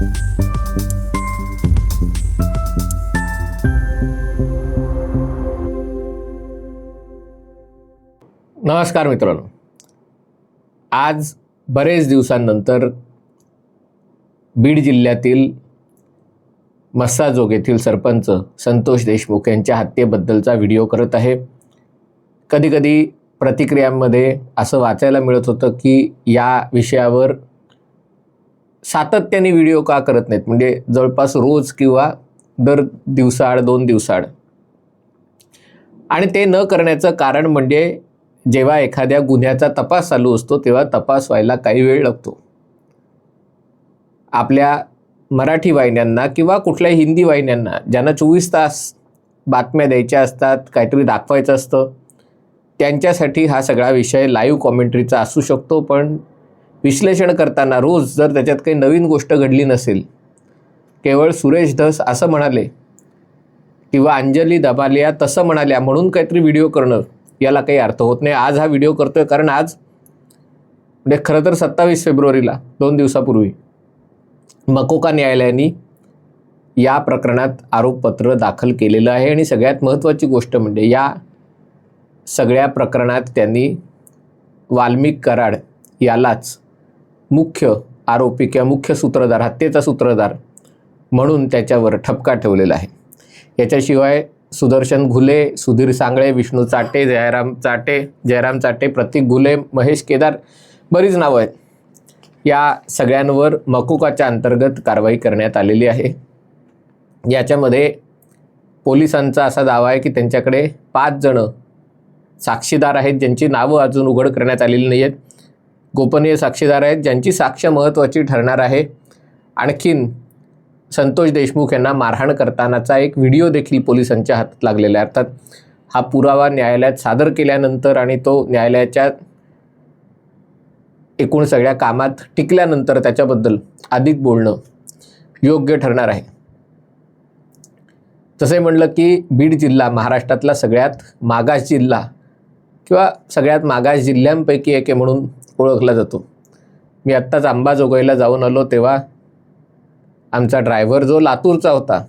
नमस्कार मित्रांनो. आज बरेच दिवसांनंतर बीड जिल्ह्यातील मस्साजोग येथील सरपंच संतोष देशमुख यांच्या हत्येबद्दलचा व्हिडिओ करत आहे. कधीकधी प्रतिक्रियांमध्ये असं वाचायला मिळत होतं की या विषयावर सातत्याने व्हिडिओ का करत नाहीत? म्हणजे जवळपास रोज किंवा दर दिवसाआड दोन दिवसाआड. आणि ते न करण्याचं कारण म्हणजे जेव्हा एखाद्या गुन्ह्याचा तपास चालू असतो तेव्हा तपास व्हायला काही वेळ लागतो. आपल्या मराठी वाहिन्यांना किंवा कुठल्याही हिंदी वाहिन्यांना ज्यांना चोवीस तास बातम्या द्यायच्या असतात काहीतरी दाखवायचं असतं त्यांच्यासाठी हा सगळा विषय लाईव्ह कॉमेंट्रीचा असू शकतो पण विश्लेषण करताना रोज जर त्याच्यात काही नवीन गोष्ट घडली नसेल केवळ सुरेश धस असं म्हणाले किंवा अंजली दबालिया तसं म्हणाल्या म्हणून काहीतरी व्हिडिओ करणं याला काही अर्थ होत नाही. आज हा व्हिडिओ करतोय कारण आज म्हणजे खरं तर सत्तावीस फेब्रुवारीला दोन दिवसापूर्वी मकोका न्यायालयाने या प्रकरणात आरोपपत्र दाखल केलेलं आहे. आणि सगळ्यात महत्त्वाची गोष्ट म्हणजे या सगळ्या प्रकरणात त्यांनी वाल्मिक कराड यालाच मुख्य आरोपी किंवा मुख्य सूत्रधार हत्येचा सूत्रधार म्हणून त्याच्यावर ठपका ठेवलेला आहे. याच्याशिवाय सुदर्शन घुले सुधीर सांगळे विष्णू चाटे जयराम चाटे जयराम चाटे प्रतीक घुले महेश केदार बरीच नावं आहेत. या सगळ्यांवर मकुकाच्या अंतर्गत कारवाई करण्यात आलेली आहे. याच्यामध्ये पोलिसांचा असा दावा आहे की त्यांच्याकडे पाच जणं साक्षीदार आहेत ज्यांची नावं अजून उघड करण्यात आलेली नाही आहेत गोपनीय साक्षीदार आहेत ज्यांची साक्ष महत्त्वाची ठरणार आहे. आणखीन संतोष देशमुख यांना मारहाण करतानाचा एक व्हिडिओ देखील पोलिसांच्या हातात लागलेला आहे. अर्थात हा पुरावा न्यायालयात सादर केल्यानंतर आणि तो न्यायालयाच्या एकूण सगळ्या कामात टिकल्यानंतर त्याच्याबद्दल अधिक बोलणं योग्य ठरणार आहे. तसे म्हणलं की बीड जिल्हा महाराष्ट्रातला सगळ्यात मागास जिल्हा किंवा सगळ्यात मागास जिल्ह्यांपैकी एक आहे म्हणून ओळखला जातो. मी आत्ताच अंबाजोगाईला जाऊन आलो तेव्हा आमचा ड्रायव्हर जो लातूरचा होता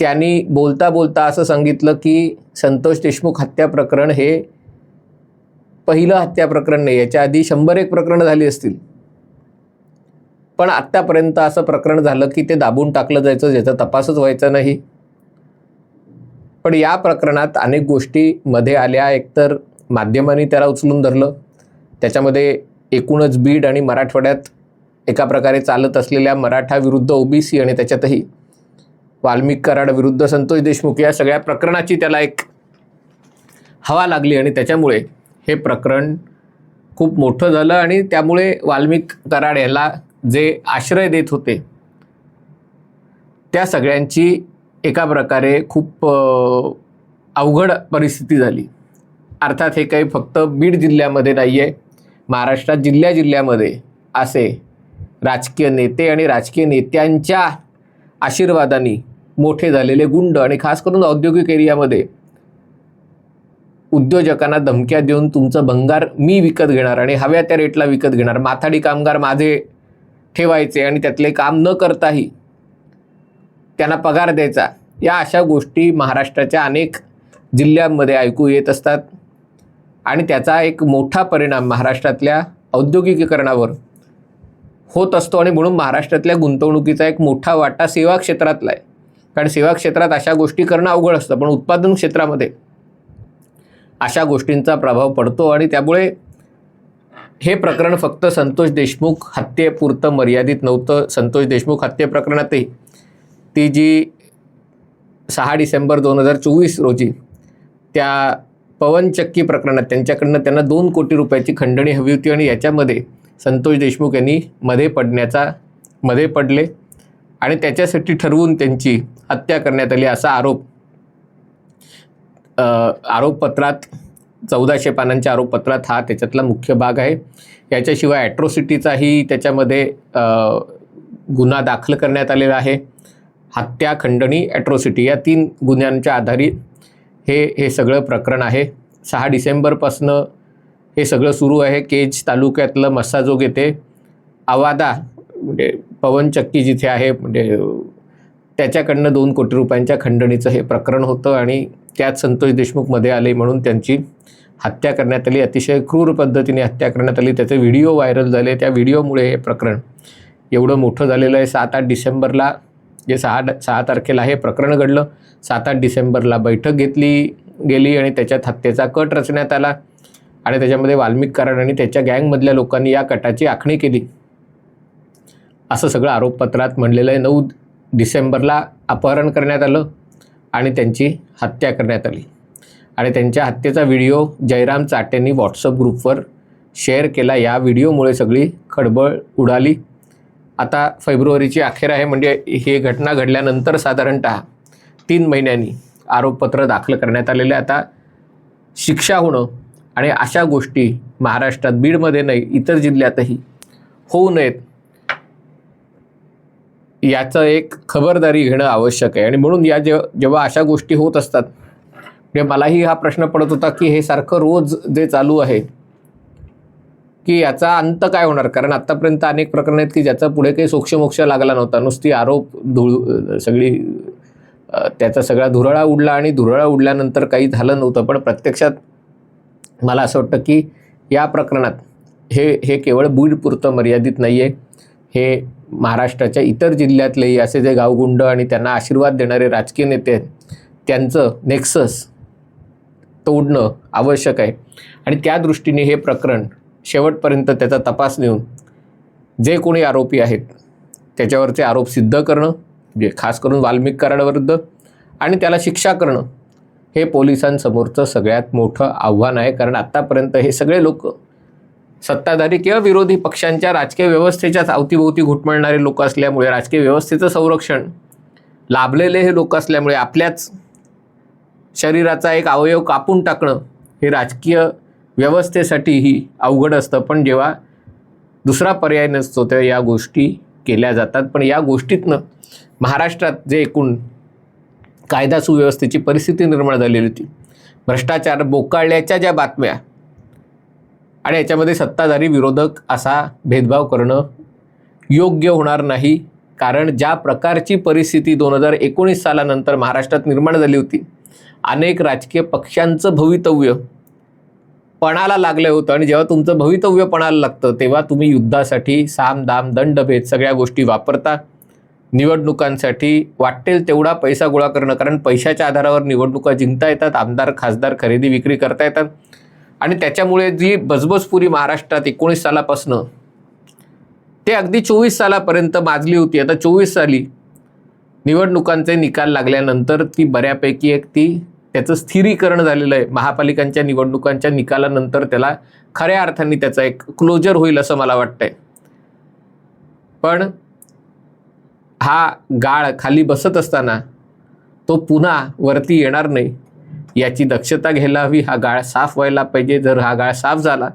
त्यांनी बोलता बोलता असं सांगितलं की संतोष देशमुख हत्या प्रकरण हे पहिलं हत्या प्रकरण नाही याच्या आधी शंभर एक प्रकरणं झाली असतील. पण आत्तापर्यंत असं प्रकरण झालं की ते दाबून टाकलं जायचं ज्याचा तपासच व्हायचा नाही. पण या प्रकरणात अनेक गोष्टी मध्ये आल्या. एकतर माध्यमांनी त्याला उचलून धरलं. त्याच्यामध्ये एकूणच बीड आणि मराठवाड्यात एका प्रकारे चालत असलेल्या मराठा विरुद्ध ओबीसी आणि त्याच्यातही वाल्मिक कराड विरुद्ध संतोष देशमुख या सगळ्या प्रकरणाची त्याला एक हवा लागली आणि त्याच्यामुळे हे प्रकरण खूप मोठं झालं आणि त्यामुळे वाल्मिक कराड याला जे आश्रय देत होते त्या सगळ्यांची एका प्रकारे खूप अवघड परिस्थिती झाली. अर्थात हे काही फक्त बीड जिल्ह्यामध्ये नाही आहे महाराष्ट्रात जिल्ह्या जिल्ह्यामध्ये असे राजकीय नेते आणि राजकीय नेत्यांच्या आशीर्वादाने मोठे झालेले गुंड आणि खास करून औद्योगिक एरियामध्ये उद्योजकांना धमक्या देऊन तुमचं भंगार मी विकत घेणार आणि हव्या त्या रेटला विकत घेणार. माथाडी कामगार माझे ठेवायचे आणि त्यातले काम न करताही त्यांना पगार द्यायचा. या अशा गोष्टी महाराष्ट्राच्या अनेक जिल्ह्यांमध्ये ऐकू येत असतात. आणि त्याचा एक मोठा परिणाम महाराष्ट्रातल्या औद्योगिकीकरणावर होत असतो आणि म्हणून महाराष्ट्रातल्या गुंतवणुकीचा एक मोठा वाटा सेवा क्षेत्रातला आहे. कारण सेवा क्षेत्रात अशा गोष्टी करणं अवघड असतं पण उत्पादन क्षेत्रामध्ये अशा गोष्टींचा प्रभाव पडतो आणि त्यामुळे हे प्रकरण फक्त संतोष देशमुख हत्येपुरतं मर्यादित नव्हतं. संतोष देशमुख हत्ये प्रकरणातही ती जी सहा डिसेंबर दोन हजार चोवीस रोजी त्या पवनचक्की प्रकरणात त्यांच्याकडनं त्यांना दोन कोटी रुपयाची खंडणी हवी होती आणि याच्यामध्ये संतोष देशमुख यांनी मध्ये पडण्याचा मध्ये पडले आणि त्याच्यासाठी ठरवून त्यांची हत्या करण्यात आली असा आरोप आरोपपत्रात चौदाशे पानांच्या आरोपपत्रात हा त्याच्यातला मुख्य भाग आहे. याच्याशिवाय ॲट्रोसिटीचाही त्याच्यामध्ये गुन्हा दाखल करण्यात आलेला आहे. हत्या खंडणी ॲट्रोसिटी या तीन गुन्ह्यांच्या आधारित हे हे सगळं प्रकरण आहे. सहा डिसेंबरपासनं हे सगळं सुरू आहे. केज तालुक्यातलं मस्साजोग येथे. आवादा म्हणजे पवन चक्की जिथे आहे म्हणजे त्याच्याकडनं दोन कोटी रुपयांच्या खंडणीचं हे प्रकरण होतं आणि त्यात संतोष देशमुखमध्ये आले म्हणून त्यांची हत्या करण्यात आली. अतिशय क्रूर पद्धतीने हत्या करण्यात आली. त्याचे व्हिडिओ व्हायरल झाले. त्या व्हिडिओमुळे हे प्रकरण एवढं मोठं झालेलं आहे. सात आठ डिसेंबरला जे सहा सहा तारखेला हे प्रकरण घडलं सात आठ डिसेंबरला बैठक घेतली गेली आणि त्याच्यात हत्येचा कट रचण्यात आला आणि त्याच्यामध्ये वाल्मिक कराड आणि त्याच्या गँगमधल्या लोकांनी या कटाची आखणी केली. असं सगळं आरोपपत्रात म्हणलेलं आहे. नऊ डिसेंबरला अपहरण करण्यात आलं आणि त्यांची हत्या करण्यात आली. आणि त्यांच्या हत्येचा व्हिडिओ जयराम चाटेंनी व्हॉट्सअप ग्रुपवर शेअर केला. या व्हिडिओमुळे सगळी खळबळ उडाली. आता फेब्रुवारीची अखेर आहे म्हणजे हे घटना घडल्यानंतर साधारणतः तीन महिन्यांनी आरोपपत्र दाखल करण्यात आलेले आता शिक्षा होणं आणि अशा गोष्टी महाराष्ट्रात बीडमध्ये नाही इतर जिल्ह्यातही होऊ नयेत याचं एक खबरदारी घेणं आवश्यक आहे. आणि म्हणून या जे जेव्हा अशा गोष्टी होत असतात म्हणजे मलाही हा प्रश्न पडत होता की हे सारखं रोज जे चालू आहे की याचा अंत काय होणार? कारण आत्तापर्यंत अनेक प्रकरण आहेत की ज्याचा पुढे काही सोक्षमोक्ष लागला नव्हता. नुसती आरोप धुळ सगळी त्याचा सगळा धुरळा उडला आणि धुरळा उडल्यानंतर काही झालं नव्हतं. पण प्रत्यक्षात मला असं वाटतं की या प्रकरणात हे हे केवळ बीडपुरतं मर्यादित नाही आहे हे महाराष्ट्राच्या इतर जिल्ह्यातलेही असे जे गावगुंड आणि त्यांना आशीर्वाद देणारे राजकीय नेते आहेत त्यांचं नेक्सस तोडणं आवश्यक आहे. आणि त्या दृष्टीने हे प्रकरण शेवटपर्यंत त्याचा तपास नेऊन जे कोणी आरोपी आहेत त्याच्यावरचे आरोप सिद्ध करणं जे खास करून वाल्मिक कराडविरुद्ध आणि त्याला शिक्षा करणं हे पोलिसांसमोरचं सगळ्यात मोठं आव्हान आहे. कारण आत्तापर्यंत हे सगळे लोक सत्ताधारी किंवा विरोधी पक्षांच्या राजकीय व्यवस्थेच्याच अवतीभोवती घुटमळणारे लोक असल्यामुळे राजकीय व्यवस्थेचं संरक्षण लाभलेले हे लोक असल्यामुळे आपल्याच शरीराचा एक अवयव कापून टाकणं हे राजकीय व्यवस्थेसाठीही अवघड असतं. पण जेव्हा दुसरा पर्याय नसतो तेव्हा या गोष्टी केल्या जातात. पण या गोष्टीतनं महाराष्ट्रात जे एकूण कायदा सुव्यवस्थेची परिस्थिती निर्माण झालेली होती. भ्रष्टाचार बोकाळल्याच्या ज्या बातम्या आणि याच्यामध्ये सत्ताधारी विरोधक असा भेदभाव करणं योग्य होणार नाही. कारण ज्या प्रकारची परिस्थिती दोन हजार एकोणीस सालानंतर महाराष्ट्रात निर्माण झाली होती अनेक राजकीय पक्षांचं भवितव्य पणाला लागलं होतं आणि जेव्हा तुमचं भवितव्य पणाला लागतं तेव्हा तुम्ही युद्धासाठी साम दाम दंडभेद सगळ्या गोष्टी वापरता. निवडणुकांसाठी वाटेल तेवढा पैसा गोळा करणं कारण पैशाच्या आधारावर निवडणुका जिंकता येतात आमदार खासदार खरेदी विक्री करता येतात. आणि त्याच्यामुळे जी बजबजपुरी महाराष्ट्रात एकोणीस सालापासनं ते अगदी चोवीस सालापर्यंत माजली होती. आता चोवीस साली निवडणुकांचे निकाल लागल्यानंतर ती बऱ्यापैकी एक ती त्याचं स्थिरीकरण झालेलं आहे. महापालिकांच्या निवडणुकांच्या निकालानंतर त्याला खऱ्या अर्थाने त्याचा एक क्लोजर होईल असं मला वाटतंय. पण हा गाळ खाली बसत असताना तो पुन्हा वरती येणार नाही. याची दक्षता घ्यायला हवी. हा गाळ साफ व्हायला पाहिजे. जर हा गाळ साफ झाला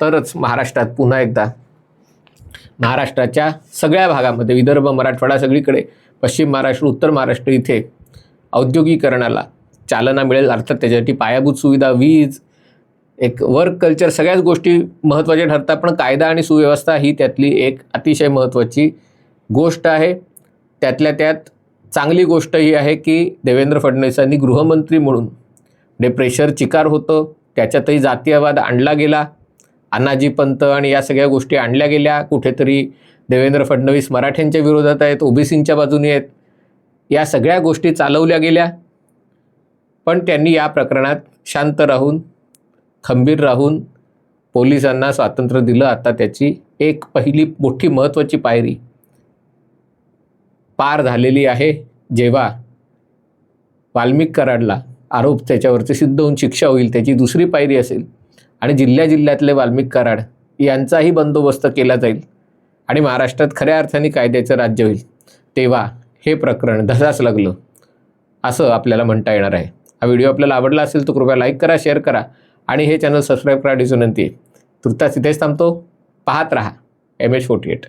तरच महाराष्ट्रात पुन्हा एकदा महाराष्ट्राच्या सगळ्या भागामध्ये विदर्भ मराठवाडा सगळीकडे पश्चिम महाराष्ट्र उत्तर महाराष्ट्र इथे औद्योगिकरणाला चालना मिळेल. अर्थात त्याच्यासाठी पायाभूत सुविधा वीज एक वर्क कल्चर सगळ्याच गोष्टी महत्त्वाच्या ठरतात. पण कायदा आणि सुव्यवस्था ही त्यातली एक अतिशय महत्त्वाची गोष्ट आहे. त्यातल्या त्यात चांगली गोष्ट ही आहे की देवेंद्र फडणवीसांनी गृहमंत्री म्हणून जे प्रेशर चिकार होतं त्याच्यातही जातीयवाद आणला गेला. अनाजी पंत आणि या सगळ्या गोष्टी आणल्या गेल्या. कुठेतरी देवेंद्र फडणवीस मराठ्यांच्या विरोधात आहेत ओबीसींच्या बाजूने आहेत. या सगळ्या गोष्टी चालवल्या गेल्या. पण त्यांनी या प्रकरणात शांत राहून खंबीर राहून पोलिसांना स्वातंत्र्य दिलं. आता त्याची एक पहिली मोठी महत्त्वाची पायरी पार झालेली आहे. जेव्हा वाल्मिक कराडला आरोप त्याच्यावरती सिद्ध होऊन शिक्षा होईल त्याची दुसरी पायरी असेल आणि जिल्ह्या जिल्ह्यातले वाल्मिक कराड यांचाही बंदोबस्त केला जाईल आणि महाराष्ट्रात खऱ्या अर्थाने कायद्याचं राज्य होईल तेव्हा हे प्रकरण धसास लागलं असं आपल्याला म्हणता येणार आहे. हा व्हिडिओ आपल्याला आवडला असेल तर कृपया लाईक करा शेअर करा आणि हे चॅनल सबस्क्राईब करायची विनंती आहे तुर्तास इथेच थांबतो. पाहत राहा. M H forty eight.